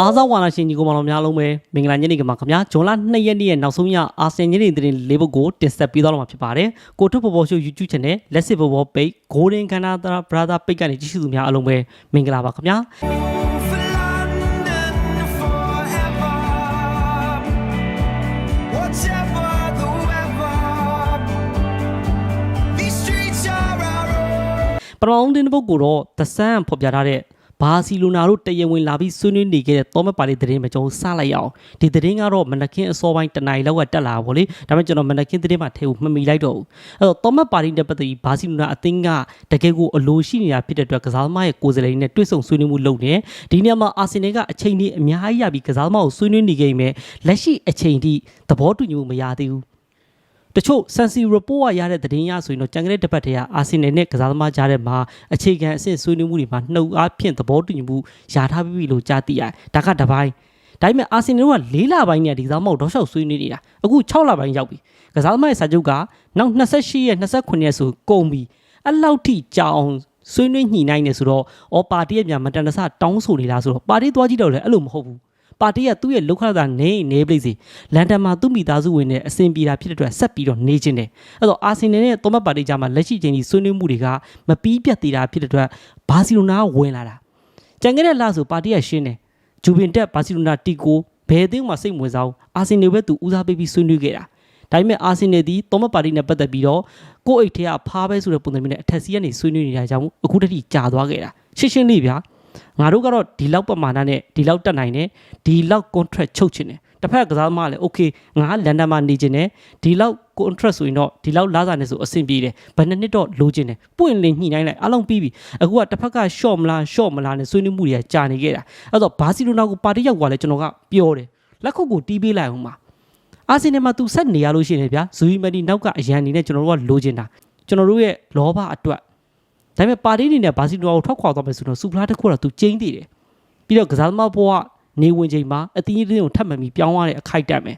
အားစားဝါနာရှင်ကြီးကိုမတော်များလုံးပဲမင်္ဂလာညနေခင်းပါခင်ဗျာဂျွန်လ2ရက်နေ့ရဲ့နောက်ဆုံးရအာဆင်ညနေသတင်းလေးပုဒ်ကိုတင်ဆက်ပေးသွားတော့မှာဖြစ်ပါတယ်ကိုထုဘော်ဘော်ရှိုး YouTube Channel လက်စစ်ဘော်ဘော်ပိတ် Golden Canada Brother ပိတ်ကနေကြည့်ရှုသူများအားလုံးပဲမင်္ဂလာပါခင်ဗျာ For London forever, whatever the weather. These streets are our own. ပထမဆုံးတင်တဲ့ပုဒ်ကိုတော့ The Sun ဖော်ပြထားတဲ့ ဘာစီလိုနာတို့တရင်ဝင်လာပြီးဆွေးနွေးနေခဲ့တဲ့သောမပါလေးသတင်းပဲကျွန်တော်စလိုက်ရအောင်ဒီသတင်းကတော့မနက်ခင်းအစောပိုင်းတနားရီလောက်ကတက်လာပါဗောလေဒါပေမဲ့ကျွန်တော်မနက်ခင်းသတင်းမှာထဲကိုမမီလိုက်တော့ဘူးအဲ့တော့သောမပါလေးနဲ့ပတ်သက်ပြီးဘာစီလိုနာအသင်းကတကယ်ကိုအလိုရှိနေတာဖြစ်တဲ့အတွက်ကစားသမားရဲ့ကိုယ်စားလှယ်နဲ့တွေ့ဆုံဆွေးနွေးမှုလုပ်နေဒီနေရာမှာအာဆင်နယ်ကအချိန်ကြီးအများကြီးရပြီးကစားသမားကိုဆွေးနွေးနေခဲ့ပေမဲ့လက်ရှိအချိန်ထိသဘောတူညီမှုမရသေးဘူး တချို့ဆန်စီ report ရရတဲ့သတင်းရဆိုရင်တော့ကြံကလေးတစ်ပတ်တည်းကအာဆင်နယ်နဲ့ကစားသမားကြားထဲမှာအခြေခံအဆင့်ဆွေးနွေးမှုတွေမှာနှုတ်အားဖြင့်သဘောတူညီမှုရထားပြီးပြီလို့ကြားသိရတယ်။ဒါကတစ်ပိုင်းဒါပေမဲ့အာဆင်နယ်က၄လပိုင်းနဲ့ဒီကစားသမားကိုတော့ရှောက်ဆွေးနွေးနေတာအခု6လပိုင်းရောက်ပြီကစားသမားရဲ့စာချုပ်ကနောက်28ရက်29ရက်ဆိုကုန်ပြီအဲ့လောက်ထိကြာအောင်ဆွေးနွေးညှိနှိုင်းနေဆိုတော့အော်ပါတီရဲ့မြန်မတန်တဆတောင်းဆိုနေလားဆိုတော့ပါတီသွားကြည့်တော့လည်းအဲ့လိုမဟုတ်ဘူး ပါတီကသူ့ရဲ့လောက်ခတာနေနေပလိစီလန်ဒန်မှာသူ့မိသားစုဝင်နဲ့အဆင်ပြေတာဖြစ်တဲ့အတွက်ဆက်ပြီးတော့နေခြင်းတယ်အဲ့တော့အာဆင်နယ်နဲ့သောမတ်ပါတီကြားမှာလက်ရှိချိန်ကြီးဆွေးနွေးမှုတွေကမပြီးပြတ်သေးတာဖြစ်တဲ့အတွက်ဘာစီလိုနာကဝင်လာတာကြံခဲ့တဲ့လဆိုပါတီကရှင်းတယ်ဂျူဗင်တက်ဘာစီလိုနာတီကိုဘယ်အသင်းမှစိတ်ဝင်စားဘူးအာဆင်နယ်ပဲသူဦးစားပေးပြီးဆွေးနွေးခဲ့တာဒါပေမဲ့အာဆင်နယ်ဒီသောမတ်ပါတီနဲ့ပတ်သက်ပြီးတော့ကိုယ့်အိတ်ထဲကဖားပဲဆိုတဲ့ပုံစံမျိုးနဲ့အထက်စီးကနေဆွေးနွေးနေတာကြောင့်အခုတတိကြာသွားခဲ့တာရှင်းရှင်းလေးဗျာ ငါတို့ကတော့ဒီလောက်ပမာဏနဲ့ဒီလောက်တက်နိုင်တယ်ဒီလောက် contract ချုပ်ချင်တယ်တစ်ဖက်ကစားသမားလည်း okay ငါလန်ဒန်မှာနေချင်တယ်ဒီလောက် contract ဆိုရင်တော့ဒီလောက်လာစားနေဆိုအဆင်ပြေတယ်ဘယ်နှစ်နှစ်တော့လိုချင်တယ်ပွင့်လင်းညှိနှိုင်းလိုက်အလုံးပြီးပြီအခုကတစ်ဖက်က short မလား short မလားနဲ့ဆွေးနွေးမှုတွေကကြာနေခဲ့တာအဲ့တော့ဘာစီလိုနာကိုပါတီရောက်သွားလဲကျွန်တော်ကပြောတယ်လက်ခုပ်ကိုတီးပေးလိုက်အောင်ပါအာဆင်နယ်မှာသူဆက်နေရလို့ရှိနေဗျာဇူဝီမက်ဒီနောက်ကအရန်အနေနဲ့ကျွန်တော်တို့ကလိုချင်တာကျွန်တော်တို့ရဲ့လောဘအတွက် ဒါပေမဲ့ပါတီအနေနဲ့ဘာစီလိုနာကိုထွက်ခွာသွားမယ်ဆိုတော့စူပလာတစ်ခုတော့သူကျင်းသေးတယ်ပြီးတော့ကစားသမားဘဝနေဝင်ချိန်မှာအသင်းကြီးတွေကိုထပ်မှန်ပြီးပြောင်းရတဲ့အခိုက်အတန့်ပဲ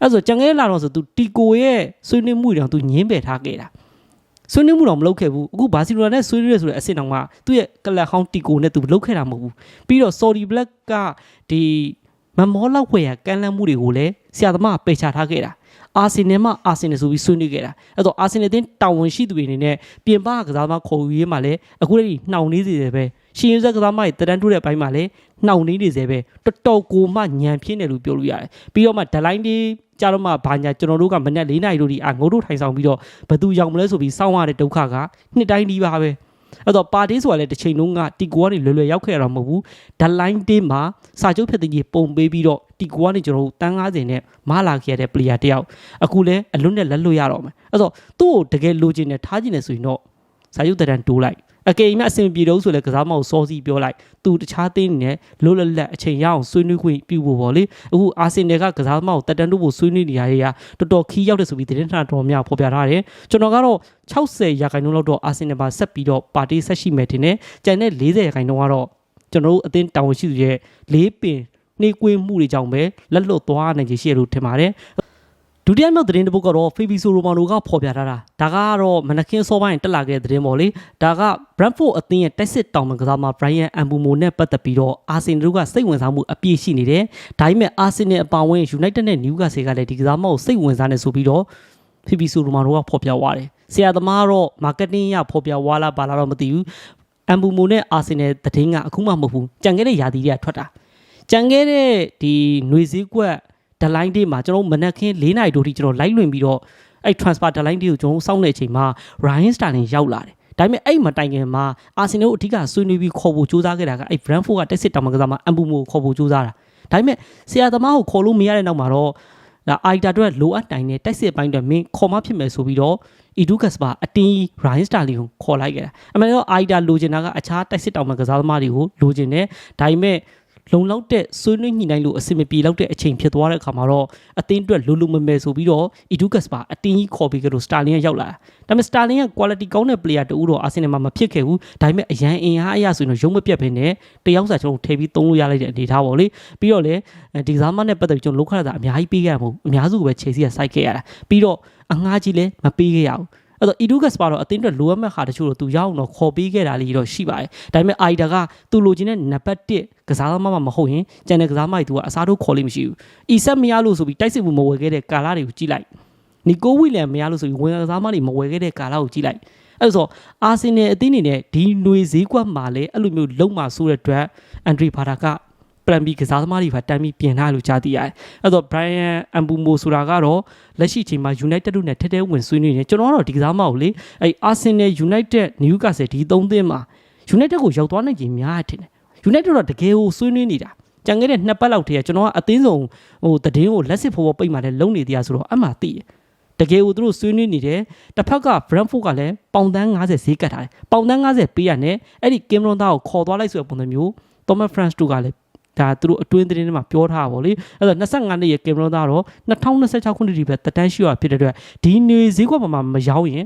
အဲ့ဆိုကြံခဲ့လာတော့ဆိုသူတီကိုရဲ့ဆွေးနွေးမှုတွေတော့သူညင်းပယ်ထားခဲ့တာဆွေးနွေးမှုတော့မလုပ်ခဲ့ဘူးအခုဘာစီလိုနာနဲ့ဆွေးနွေးရဆိုတဲ့အဆင့်တောင်မှသူ့ရဲ့ကလပ်ဟောင်းတီကိုနဲ့သူလုပ်ခဲ့တာမဟုတ်ဘူးပြီးတော့ Saudi Black ကဒီ မမောလောက်ဝယ်ရကန်လန်းမှုတွေကိုလည်းဆရာသမားကပယ်ချထားခဲ့တာအာဆင်နယ်မှာအာဆင်နယ်ဆိုပြီးဆွေးနွေးခဲ့တာအဲ့တော့အာဆင်နယ်တင်းတာဝန်ရှိသူတွေအနေနဲ့ပြင်ပကစားသမားခေါ်ယူရေးမှာလည်းအခုတည်းနှောင်နေစေတယ်ပဲရှင်ရဲကစားသမားတွေတရန်ထိုးတဲ့ဘိုင်းမှာလည်းနှောင်နေနေစေပဲတော်တော်ကိုမှညံပြင်းတယ်လို့ပြောလို့ရတယ်ပြီးတော့မှဒလိုင်းတွေကြတော့မှဘာညာကျွန်တော်တို့ကမနေ့၄နာရီတို့ဒီအာငိုးတို့ထိုင်ဆောင်ပြီးတော့ဘသူရောက်မလဲဆိုပြီးစောင့်ရတဲ့ဒုက္ခကနှစ်တိုင်းဒီပါပဲ အဲ့တော့ပါတီဆိုတာလည်းတစ်ချိန်လုံးကတီကိုကနေလွယ်လွယ်ရောက်ခဲ့ရတာမဟုတ်ဘူးဒလိုင်းတင်းမှာစာချုပ်ဖြတ်သိမ်းကြီးပုံပေးပြီးတော့တီကိုကနေကျွန်တော်တို့တန်း90နဲ့မလာခဲ့ရတဲ့ player တယောက်အခုလည်းအလွတ်နဲ့လက်လွတ်ရတော့မယ်အဲ့တော့သူ့ကိုတကယ်လိုချင်တယ်ထားချင်တယ်ဆိုရင်တော့စာချုပ်တရန်တိုးလိုက် အကယ်၍အဆင်ပြေတော့ဆိုလဲကစားမကိုစောစီပြောလိုက်သူတခြားသင်းနေလွတ်လပ်လပ်အချိန်ရအောင်ဆွေးနွေးခွင့်ပြုဖို့ပေါ့လေအခုအာဆင်နယ်ကကစားမကိုတက်တန်းတို့ဖို့ဆွေးနွေးနေရတဲ့ကတော်တော်ခီးရောက်တယ်ဆိုပြီးသတင်းဌာနတော်များဖော်ပြထားတယ်ကျွန်တော်ကတော့60ရာခိုင်နှုန်းလောက်တော့အာဆင်နယ်မှာဆက်ပြီးတော့ပါတီဆက်ရှိမယ်ထင်တယ်ကျန်တဲ့40ရာခိုင်နှုန်းကတော့ကျွန်တော်တို့အသင်းတာဝန်ရှိသူရဲ့လေးပင်နှေးကွေးမှုတွေကြောင့်ပဲလက်လွတ်သွားနိုင်ခြေရှိရလို့ထင်ပါတယ် ဒုတိယမြောက်သတင်းတစ်ပုဒ်ကတော့ဖေဘီဆိုရိုမာနိုကဖော်ပြထားတာဒါကတော့မနက်ခင်းစောပိုင်းတက်လာခဲ့တဲ့သတင်းပေါ့လေဒါက Brentford အသင်းရဲ့တက်စစ်တောင်မကစားမ Brian Ambumo နဲ့ပတ်သက်ပြီးတော့အာဆင်နယ်ကစိတ်ဝင်စားမှုအပြည့်ရှိနေတယ်ဒါပေမဲ့အာဆင်နယ်အပါအဝင် United နဲ့ Newcastle ကလည်းဒီကစားမကိုစိတ်ဝင်စားနေဆိုပြီးတော့ဖေဘီဆိုရိုမာနိုကဖော်ပြသွားတယ်ဆရာသမားကတော့ marketing ရဖော်ပြသွားလားပါလားတော့မသိဘူး Ambumo နဲ့အာဆင်နယ်သတင်းကအခုမှမဟုတ်ဘူးကြံခဲ့တဲ့ယာတီတွေကထွက်တာကြံခဲ့တဲ့ဒီຫນွေစည်းကွက် ဒလိုင်းတွေမှာကျွန်တော်တို့မနက်ခင်း၄နာရီတို့ထိကျွန်တော်လိုက်လွင်ပြီးတော့အဲ့ transfer ဒလိုင်းတွေကိုကျွန်တော်တို့စောင့်နေတဲ့အချိန်မှာ Ryan Sterling ရောက်လာတယ်ဒါပေမဲ့အဲ့မတိုင်ခင်မှာအာဆင်နယ်ကိုအဓိကဆွေးနွေးပြီးခေါ်ဖို့ကြိုးစားခဲ့တာကအဲ့ Brentford ကတက်စစ်တောင်မကစားမှာအမ်ဘူမိုကိုခေါ်ဖို့ကြိုးစားတာဒါပေမဲ့ဆရာသမားကိုခေါ်လို့မရတဲ့နောက်မှာတော့ဒါအိုက်တာအတွက်လိုအပ်နိုင်တဲ့တက်စစ်ပိုင်းတွေမင်းခေါ်မဖြစ်မယ်ဆိုပြီးတော့ Edukas ပါအတင်း Ryan Sterling ကိုခေါ်လိုက်ခဲ့တာအမှန်တော့အိုက်တာလိုချင်တာကအခြားတက်စစ်တောင်မကစားသမားတွေကိုလိုချင်တယ်ဒါပေမဲ့ လုံလောက်တဲ့ဆွေးနွေးညှိနှိုင်းလို့အဆင်မပြေလောက်တဲ့အချိန်ဖြစ်သွားတဲ့အခါမှာတော့အသင်းအတွက်လူလူမမဲဆိုပြီးတော့ Educas ပါအတင်းကြီးခေါ်ပြီးကြလို့ Starling ကရောက်လာတာဒါပေမဲ့ Starling က quality ကောင်းတဲ့ player တူတော့ Arsenal မှာမဖြစ်ခဲ့ဘူးဒါပေမဲ့အရန်အင်အားအရဆိုရင်တော့ရုံးမပြတ်ဘဲနဲ့တယောက်စာကျွန်တော်ထည့်ပြီးသုံးလို့ရလိုက်တဲ့အနေအထားပေါ့လေပြီးတော့လေဒီကစားမနဲ့ပတ်သက်ပြီးကျွန်တော်လောက်ခရတာအများကြီးပေးခဲ့ရမဟုတ်အများစုပဲခြေစီကစိုက်ခဲ့ရတာပြီးတော့အငှားကြီးလည်းမပေးခဲ့ရဘူး အဲ့တော့ Edugas ပါတော့အသင်းအတွက်လိုအပ်မဲ့ဟာတချို့တော့သူရအောင်တော့ခေါ်ပေးခဲ့တာလေးတော့ရှိပါတယ်ဒါပေမဲ့ Aida ကသူလိုချင်တဲ့နံပါတ်1ကစားသမားမှမဟုတ်ရင်ကျန်တဲ့ကစားသမားတွေသူကအစားထိုးခေါ်လိမ့်မရှိဘူး။ Isak မရလို့ဆိုပြီးတိုက်စစ်မှုမဝယ်ခဲ့တဲ့ကာလာတွေကိုကြည့်လိုက်။နီကိုဝီလန်မရလို့ဆိုပြီးဝင်ကစားသမားတွေမဝယ်ခဲ့တဲ့ကာလာကိုကြည့်လိုက်။အဲ့ဒါဆိုအာဆင်နယ်အသင်းအနေနဲ့ဒီຫນွေဈေးကွက်မှာလည်းအဲ့လိုမျိုးလုံမှာဆိုတဲ့အတွက်အန်ဒရီဘာတာက plan B ကစားသမားတွေပါတမ်းပြီးပြင်ထားလို့ကြားသိရတယ်။အဲ့တော့ Brian Ambumo ဆိုတာကတော့လက်ရှိချိန်မှာ United တို့နဲ့ထက်ထဲဝင်ဆွေးနွေးနေတယ်ကျွန်တော်ကတော့ဒီကစားမကိုလေအဲ့ Arsenal United Newcastle ဒီသုံးသင်းမှာ United ကိုရောက်သွားနိုင်ခြင်းများတယ်ထင်တယ်။ United တော့တကယ်ကိုဆွေးနွေးနေတာ။ကြံခဲ့တဲ့နှစ်ပတ်လောက်တည်းကကျွန်တော်ကအသင်းဆောင်ဟိုတည်င်းကိုလက်စစ်ဖော်ဖော်ပိတ်မှလည်းလုံနေတရားဆိုတော့အမှသိတယ်။တကယ်ကိုသူတို့ဆွေးနွေးနေတယ်တစ်ဖက်က Brentford ကလည်းပေါင်တန်း90ဈေးကတ်ထားတယ်။ပေါင်တန်း90ပေးရတယ်။အဲ့ဒီ Cameron သားကိုခေါ်သွားလိုက်ဆိုတဲ့ပုံစံမျိုး Thomas France တို့ကလည်း ဒါသူတို့အတွင်းသတင်းထဲမှာပြောထားတာပေါ့လေအဲ့တော့25နှစ်ရဲ့ကင်မရွန်သားတော့2026ခုနှစ်ဒီပဲတက်တန်းရှိရဖြစ်တဲ့အတွက်ဒီနေဈေးကွက်ပေါ်မှာမရောင်းရင်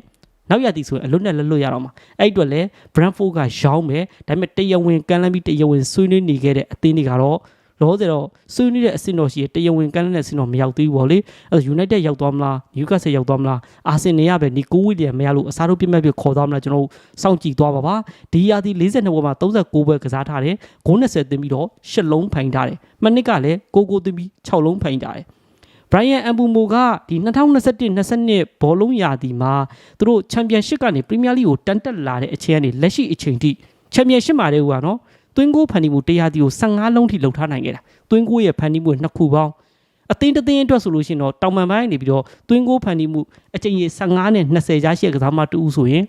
နောက်ရသည်ဆိုရင်အလွတ်နဲ့လွတ်လွတ်ရတော့မှာအဲ့အတွက်လဲ Brentford ကရောင်းမယ်ဒါပေမဲ့တရားဝင်ကမ်းလှမ်းပြီးတရားဝင်ဆွေးနွေးနေခဲ့တဲ့အသင်းတွေကတော့ လောဆယ်တော့ဆွေးနွေးတဲ့အဆင့်တော်ရှိရတရားဝင်ကမ်းလှမ်းတဲ့အဆင့်တော်မရောက်သေးဘူးပေါ့လေအဲ့တော့ United ရောက်သွားမလား Newcastle ရောက်သွားမလား Arsenal ရပဲနီကိုဝီလီယံမရလို့အစားထိုးပြတ်မဲ့ပြခေါ်သွားမလားကျွန်တော်စောင့်ကြည့်သွားပါပါဒီရာသီ42ပွဲမှာ39ပွဲကစားထားတယ်ဂိုး20တင်ပြီးတော့10လုံးဖိုင်ထားတယ်မနစ်ကလည်းကိုကိုတင်ပြီး6လုံးဖိုင်ထားတယ် Brian Ambumo ကဒီ2021-22ဘောလုံးရာသီမှာသူတို့ချန်ပီယံရှစ်ကနေပရီးမီးယားလိကိုတန်တက်လာတဲ့အချိန်ကနေလက်ရှိအချိန်ထိချန်ပီယံရှစ်မှာတည်းကနော် သွင်းကိုဖန်တီမှုတရားတီကို15လုံးထိလှုပ်ထားနိုင်ခဲ့တာသွင်းကိုရဲ့ဖန်တီမှုနှစ်ခုပေါင်းအသင်းတစ်သင်းအတွက်ဆိုလို့ရှိရင်တော့တောင်ပန်ပိုင်းနေပြီးတော့သွင်းကိုဖန်တီမှုအချိန်ကြီး15နဲ့20ကြားရှိတဲ့ကစားမတူဆိုရင်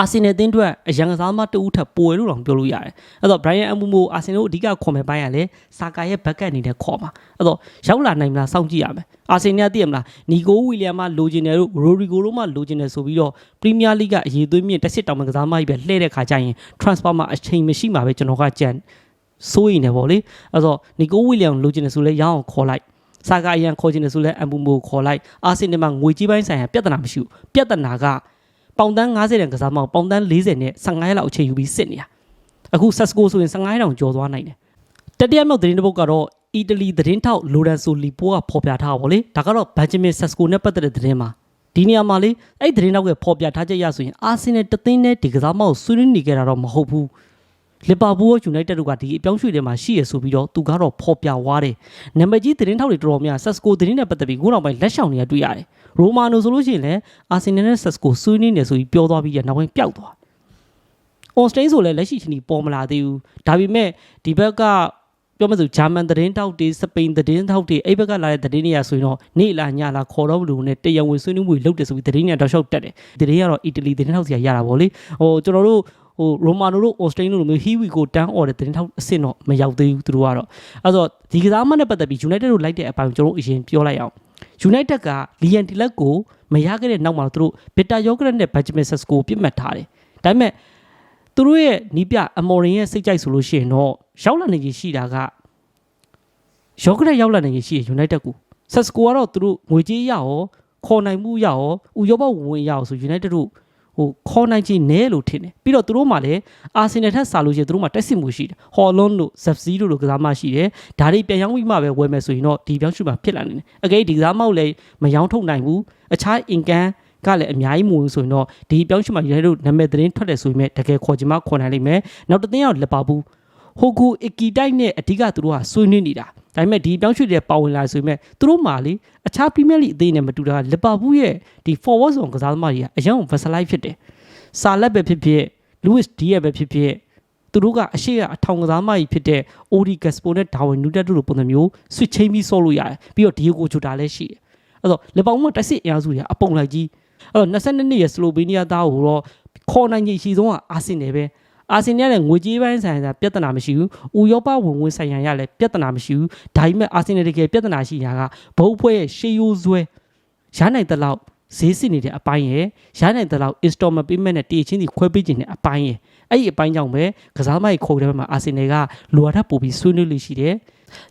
အာဆင်နယ်အသင်းအတွက်အရန်ကစားသမားတဦးထပ်ပိုရလို့တောင်ပြောလို့ရတယ်။အဲ့တော့ Brian Ambumo အာဆင်နယ်ကိုအဓိကခေါ်မဲ့ပိုင်းကလည်းစာကာရဲ့ဘက်ကအနေနဲ့ခေါ်မှာ။အဲ့တော့ရောက်လာနိုင်မလားစောင့်ကြည့်ရမယ်။အာဆင်နယ်ကသိရမလား။နီကိုဝီလီယံမှလိုချင်တယ်လို့ရိုရီဂိုတို့မှလိုချင်တယ်ဆိုပြီးတော့ပရီးမီးယားလိကအရေးသွေးမြင့်တက်စစ်တောင်မဲ့ကစားသမားကြီးပဲလှည့်တဲ့ခါကျရင် transfer မှာအချိန်မရှိမှာပဲကျွန်တော်ကကြံစိုးရင်လည်းဗောလေ။အဲ့တော့နီကိုဝီလီယံလိုချင်တယ်ဆိုလဲရအောင်ခေါ်လိုက်။စာကာအရန်ခေါ်ချင်တယ်ဆိုလဲအမ်ဘူမိုခေါ်လိုက်အာဆင်နယ်မှာငွေကြီးပိုင်းဆိုင်ရာပြဿနာမရှိဘူးပြဿနာက ပေါင်တန်း90တန်ကစားမပေါင်တန်း40နဲ့15ရက်လောက်အချိန်ယူပြီးစစ်နေတာအခုဆက်စကိုဆိုရင်15ရက်တောင်ကျော်သွားနိုင်တယ်တတိယမြောက်သတင်းတစ်ပုဒ်ကတော့အီတလီသတင်းထောက်လိုရန်ဆိုလီပိုကဖော်ပြထားပါဗောလေဒါကတော့ဘန်ဂျမင်ဆက်စကိုနဲ့ပတ်သက်တဲ့သတင်းမှာဒီနေရာမှာလေအဲ့သတင်းတောက်ကဖော်ပြထားချက်ရဆိုရင်အာဆင်နယ်တသင်းနဲ့ဒီကစားမကိုဆွေးနွေးနေကြတာတော့မဟုတ်ဘူး လီဗာပူးရောယူနိုက်တက်တို့ကဒီအပြောင်းရွှေ့ထဲမှာရှိရဆိုပြီးတော့သူကတော့ဖော်ပြသွားတယ်။နံပါတ်ကြီးသတင်းထောက်တွေတော်တော်များဆက်စကိုသတင်းနဲ့ပတ်သက်ပြီးခုနောက်ပိုင်းလက်ဆောင်တွေကတွေ့ရတယ်။ရိုမာနိုဆိုလို့ရှိရင်လည်းအာဆင်နယ်နဲ့ဆက်စကိုဆွေးနွေးနေဆိုပြီးပြောသွားပြီးရနောက်ပိုင်းပျောက်သွား။ on stage ဆိုလည်းလက်ရှိချင်းဒီပေါ်မလာသေးဘူး။ဒါပေမဲ့ဒီဘက်ကပြောမစို့ဂျာမန်သတင်းတောက်တွေစပိန်သတင်းတောက်တွေအဲ့ဘက်ကလာတဲ့သတင်းတွေကဆိုရင်တော့နေလာညလာခေါ်တော့လို့နဲ့တရားဝင်ဆွေးနွေးမှုလုပ်တယ်ဆိုပြီးသတင်းတွေတောက်လျှောက်တက်တယ်။သတင်းကတော့အီတလီသတင်းတောက်စီရရတာပေါ့လေ။ဟိုကျွန်တော်တို့ ဟိုရိုမာနိုတို့အော်စတြေးလျတို့လိုမျိုးဟီဝီကိုတန်းអော်တဲ့တင်ထောက်အဆင့်တော့မရောက်သေးဘူးသူတို့ကတော့အဲ့တော့ဒီကစားမနဲ့ပတ်သက်ပြီး United တို့လိုက်တဲ့အပိုင်းကိုကျွန်တော်တို့အရင်ပြောလိုက်အောင် United ကလီယန်တီလက်ကိုမရခဲ့တဲ့နောက်မှာသူတို့ဘစ်တာယောဂရက်နဲ့ဘတ်ဂျမင်ဆက်စကိုပြစ်မှတ်ထားတယ်ဒါပေမဲ့သူတို့ရဲ့နီးပြအမော်ရင်ရဲ့စိတ်ကြိုက်ဆိုလို့ရှိရင်တော့ရောက်လာနေကြီးရှိတာကယောဂရက်ရောက်လာနေကြီးရှိရ United ကိုဆက်စကိုကတော့သူတို့ငွေကြေးရရောခေါ်နိုင်မှုရရောဥရောပဝင်ဝင်ရရောဆို United တို့ ဟိုခေါ်နိုင်ခြင်းနဲလို့ထင်တယ်ပြီးတော့သူတို့မှလည်းအာဆင်နယ်ထက်စာလို့ရှိရင်သူတို့မှတက်စစ်မှုရှိတယ်ဟော်လွန်တို့ဇက်ဇီတို့လိုကစားမရှိတယ်ဒါတွေပြန်ရောင်းပြီးမှပဲဝယ်မယ်ဆိုရင်တော့ဒီပြောင်းရှုမှာဖြစ်လာနေတယ်အကယ်ဒီကစားမောက်လည်းမရောင်းထုတ်နိုင်ဘူးအခြားအင်ကန်ကလည်းအများကြီးမဝင်ဆိုရင်တော့ဒီပြောင်းရှုမှာရတဲ့တို့နာမည်သတင်းထွက်တယ်ဆိုရင်တကယ်ခေါ်ချင်မှခေါ်နိုင်လိမ့်မယ်နောက်တစ်သင်းရောက်လက်ပါဘူး ဟိုကူအီကီတိုက်နဲ့အဓိကသူတို့ကဆွေးနွေးနေတာဒါပေမဲ့ဒီပြောင်းရွှေ့တဲ့ပါဝင်လာဆိုပေမဲ့သူတို့မှလေအခြားပရီးမီးယားလိအသင်းနဲ့မတူတာလီဗာပူးရဲ့ဒီ forward zone ကစားသမားတွေကအရင်က Vaseline ဖြစ်တယ်။စာလက်ပဲဖြစ်ဖြစ် Louis Diaz ပဲဖြစ်ဖြစ်သူတို့ကအရှိကအထောင်ကစားမကြီးဖြစ်တဲ့ Odi Gaspo နဲ့ Darwin Nunez တို့လိုပုံစံမျိုး switch ချင်းပြီးဆော့လို့ရတယ်။ပြီးတော့ Diego Jota လည်းရှိတယ်။အဲ့တော့လီဗာပူးမှာတက်စစ်အင်အားစုတွေကအပုံလိုက်ကြီးအဲ့တော့22နှစ်ရဲ့ Slovenia သားကိုတော့ခေါ်နိုင်ကြီးရှိဆုံးကအာဆင်နယ်ပဲ။ အာဆင်နယ်နဲ့ငွေကြေးပိုင်းဆိုင်ရာပြဿနာမရှိဘူး။ဥရောပဝင်ဝင်ဆိုင်ရာရလည်းပြဿနာမရှိဘူး။ဒါပေမဲ့အာဆင်နယ်တကယ်ပြဿနာရှိတာကဘုတ်ဖွဲ့ရဲ့ရှေးရိုးဆွဲရနိုင်တဲ့လောက်ဈေးစစ်နေတဲ့အပိုင်းရယ်ရနိုင်တဲ့လောက် installment payment နဲ့တည်ချင်းစီခွဲပေးခြင်းတဲ့အပိုင်းရယ်အဲ့ဒီအပိုင်းကြောင့်ပဲကစားသမားကြီးခေါ်တဲ့ဘက်မှာအာဆင်နယ်ကလိုအပ်တဲ့ပို့ပြီးဆွေးနွေးလို့ရှိတယ်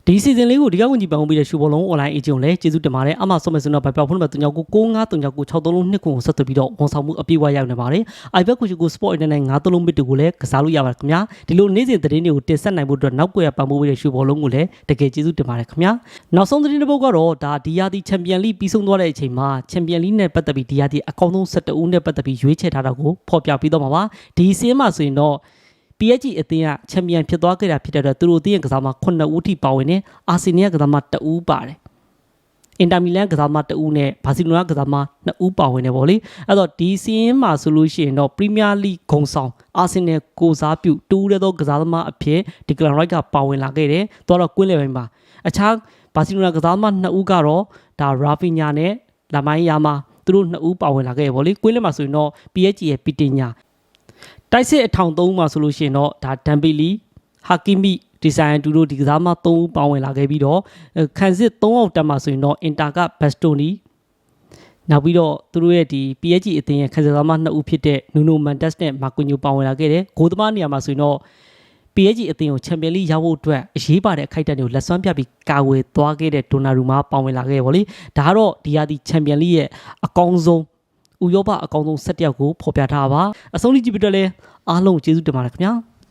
ဒီစီဇန်လေးကိုဒီကဝင်ကြည့်ပန်ပေးတဲ့ရှူဘောလုံး online agent ကိုလည်းကျေးဇူးတင်ပါတယ်အမှဆုံးမဲ့ဆိုတော့ဗိုက်ပြောက်ဖုန်းနံပါတ်39939663လုံးနှစ်ခုကိုဆက်သွယ်ပြီးတော့ဝန်ဆောင်မှုအပြည့်အဝရောက်နေပါတယ် iBet ကိုရှိကို Sport Internet 9လုံးမစ်တူကိုလည်းကစားလို့ရပါတယ်ခင်ဗျာဒီလိုနေ့စဉ်သတင်းတွေကိုတင်ဆက်နိုင်ဖို့အတွက်နောက်ကွယ်ပံ့ပိုးပေးတဲ့ရှူဘောလုံးကိုလည်းတကယ်ကျေးဇူးတင်ပါတယ်ခင်ဗျာနောက်ဆုံးသတင်းတစ်ပုဒ်ကတော့ဒါဒီယာတီချန်ပီယံလိပြီးဆုံးသွားတဲ့အချိန်မှာချန်ပီယံလိနဲ့ပတ်သက်ပြီးဒီယာတီအကောင်းဆုံး12ဦးနဲ့ပတ်သက်ပြီးရွေးချယ်ထားတာကိုဖော်ပြပြီးတော့မှာပါဒီစီးမှာဆိုရင်တော့ PSG အသင်းကချန်ပီယံဖြစ်သွားခဲ့တာဖြစ်တဲ့အတွက်သူတို့အသင်းရဲ့ကစားသမား9ဦးထိပါဝင်တယ်အာဆင်နယ်ကကစားသမား2ဦးပါတယ်အင်တာမီလန်ကစားသမား2ဦးနဲ့ဘာစီလိုနာကစားသမား2ဦးပါဝင်တယ်ဗောလေအဲ့တော့ဒီစီးရင်မှာဆိုလို့ရှိရင်တော့ပရီးမီးယားလိဂုံဆောင်အာဆင်နယ်ကိုစားပြုတူးတဲ့သောကစားသမားအဖြစ်ဒီကလန်ရိုက်ကပါဝင်လာခဲ့တယ်တော့တော့ကွင်းလေပိုင်းမှာအခြားဘာစီလိုနာကစားသမား2ဦးကတော့ဒါရာဖီညာနဲ့လာမိုင်းယာမာသူတို့2ဦးပါဝင်လာခဲ့တယ်ဗောလေကွင်းလေမှာဆိုရင်တော့ PSG ရဲ့ပီတင်ညာ တိုက်စစ်အထောင်သုံးမှာဆိုလို့ရှိရင်တော့ဒါဒမ်ဘီလီဟာကီမီဒီဇိုင်တူတို့ဒီကစားမ၃ဦးပါဝင်လာခဲ့ပြီးတော့အဲခန်းစစ်၃အောင်တက်မှာဆိုရင်တော့အင်တာကဘက်စတိုနီနောက်ပြီးတော့သူတို့ရဲ့ဒီ PSG အသင်းရဲ့ခန်းစစ်သမားနှစ်ဦးဖြစ်တဲ့နူနိုမန်တက်စ်နဲ့မာကွင်ညိုပါဝင်လာခဲ့တယ်ဂိုးသမားနေရာမှာဆိုရင်တော့ PSG အသင်းကိုချန်ပီယံလိရဖို့အတွက်အရေးပါတဲ့အခိုက်အတန့်တွေကိုလက်စွမ်းပြပြီးကာဝယ်သွားခဲ့တဲ့ဒိုနာရူမာပါဝင်လာခဲ့တယ်ဗောလေဒါကတော့ဒီဟာဒီချန်ပီယံလိရဲ့အကောင်းဆုံး ဥရောပအကောင်းဆုံး၁၁ယောက်ကိုဖော်ပြထားတာပါအဆုံးထိကြည့်ပြီးတော့လဲအားလုံးကျေးဇူးတင်ပါတယ်ခင်ဗျာ